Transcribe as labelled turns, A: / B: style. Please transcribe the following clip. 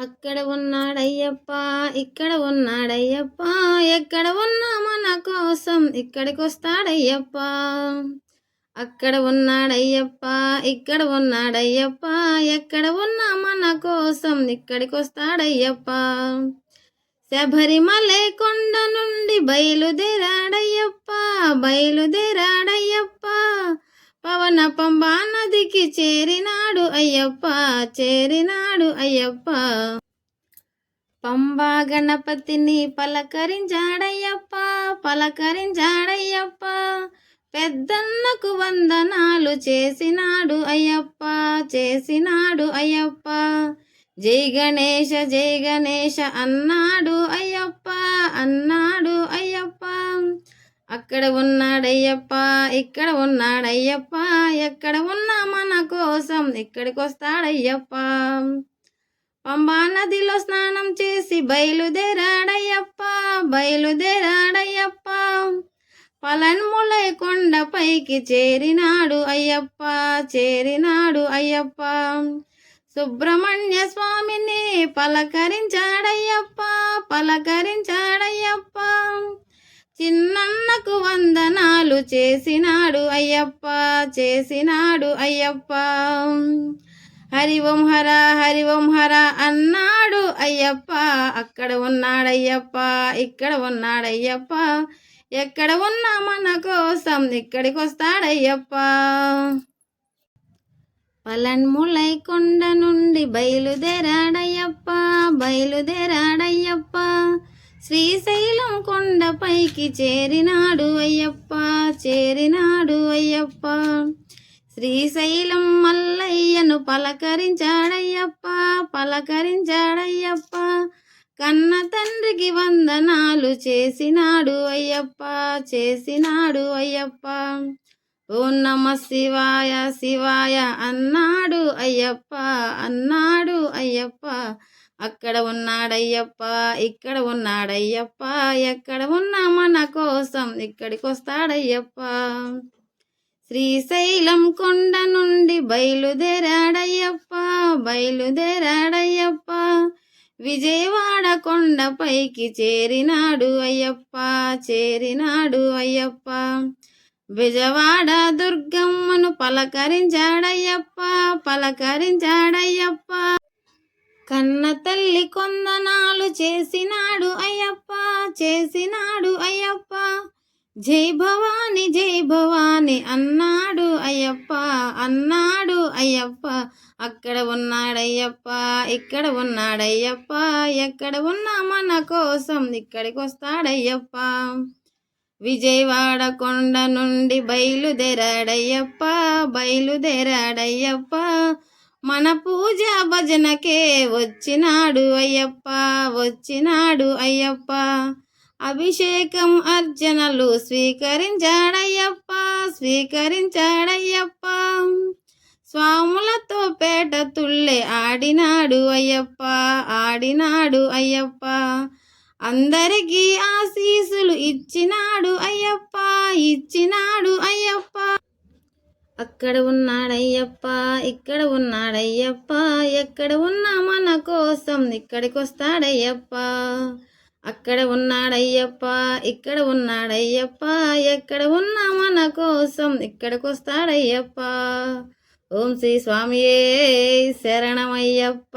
A: అక్కడ ఉన్నాడయ్యప్ప ఇక్కడ ఉన్నాడయ్యప్ప ఎక్కడ ఉన్నా మన కోసం ఇక్కడికి వస్తాడయ్యప్ప అక్కడ ఉన్నాడయ్యప్ప ఇక్కడ ఉన్నాడయ్యప్ప ఎక్కడ ఉన్నా మన కోసం ఇక్కడికి వస్తాడయ్యప్ప శబరిమలై కొండ నుండి బయలుదేరాడయ్యప్ప బయలుదేరాడయ్యప్ప. పవన పంబా నదికి చేరినాడు అయ్యప్ప చేరినాడు అయ్యప్ప. పంబా గణపతిని పలకరించాడయ్యప్ప పలకరించాడయ్యప్ప. పెద్దన్నకు వందనాలు చేసినాడు అయ్యప్ప చేసినాడు అయ్యప్ప. జై గణేష జై గణేష అన్నాడు అయ్యప్ప అన్నాడు అయ్యప్ప. అక్కడ ఉన్నాడయ్యప్ప ఇక్కడ ఉన్నాడయ్యప్ప ఎక్కడ ఉన్నా మన కోసం ఇక్కడికొస్తాడయ్యప్ప. పంబా నదిలో స్నానం చేసి బయలుదేరాడయ్యప్ప బయలుదేరాడయ్యప్ప. పలన్ములై కొండపైకి చేరినాడు అయ్యప్ప చేరినాడు అయ్యప్ప. సుబ్రహ్మణ్య స్వామిని పలకరించాడయ్యప్ప పలకరించాడయ్యప్ప. చిన్నన్నకు వందనాలు చేసినాడు అయ్యప్ప చేసినాడు అయ్యప్ప. హరి ఓం హర హరి ఓం హర అన్నాడు అయ్యప్ప. అక్కడ ఉన్నాడయ్యప్ప ఇక్కడ ఉన్నాడయ్యప్ప. ఎక్కడ ఉన్నా మన కోసం ఇక్కడికి వస్తాడయ్యప్ప పలన్ములై కొండ నుండి బయలుదేరాడయ్యప్ప బయలుదేరాడయ్యప్ప. శ్రీశైలం కొండపైకి చేరినాడు అయ్యప్ప చేరినాడు అయ్యప్ప. శ్రీశైలం మల్లయ్యను పలకరించాడయ్యప్ప పలకరించాడయ్యప్ప. కన్న తండ్రికి వందనాలు చేసినాడు అయ్యప్ప చేసినాడు అయ్యప్ప. ఓం నమ శివాయ శివాయ అన్నాడు అయ్యప్ప అన్నాడు అయ్యప్ప. అక్కడ ఉన్నాడయ్యప్ప ఇక్కడ ఉన్నాడయ్యప్ప ఎక్కడ ఉన్నా మన కోసం ఇక్కడికి వస్తాడయ్యప్ప శ్రీశైలం కొండ నుండి బయలుదేరాడయ్యప్ప బయలుదేరాడయ్యప్ప విజయవాడ కొండపైకి చేరినాడు అయ్యప్ప చేరినాడు అయ్యప్ప. విజయవాడ దుర్గమ్మను పలకరించాడయ్యప్ప పలకరించాడయ్యప్ప. కన్న తల్లి కొందనాలు చేసినాడు అయ్యప్ప చేసినాడు అయ్యప్ప. జై భవాని జై భవాని అన్నాడు అయ్యప్ప అన్నాడు అయ్యప్ప. అక్కడ ఉన్నాడయ్యప్ప ఇక్కడ ఉన్నాడయ్యప్ప ఎక్కడ ఉన్నా మన కోసం ఇక్కడికి వస్తాడయ్యప్ప విజయవాడ కొండ నుండి బయలుదేరాడయ్యప్ప బయలుదేరాడయ్యప్ప. మన పూజ భజనకే వచ్చినాడు అయ్యప్ప వచ్చినాడు అయ్యప్ప. అభిషేకం అర్చనలు స్వీకరించాడయ్యప్ప స్వీకరించాడయ్యప్ప. స్వాములతో పేట తుళ్ళె ఆడినాడు అయ్యప్ప ఆడినాడు అయ్యప్ప. అందరికీ ఆశీసులు ఇచ్చినాడు అయ్యప్ప ఇచ్చినాడు అయ్యప్ప. అక్కడ ఉన్నాడయ్యప్ప ఇక్కడ ఉన్నాడయ్యప్ప ఎక్కడ ఉన్నా మన కోసం ఇక్కడికి వస్తాడయ్యప్ప అక్కడ ఉన్నాడయ్యప్ప ఇక్కడ ఉన్నాడయ్యప్ప ఎక్కడ ఉన్నా మన కోసం ఇక్కడికి వస్తాడయ్యప్ప ఓం శ్రీ స్వామియే శరణమయ్యప్ప.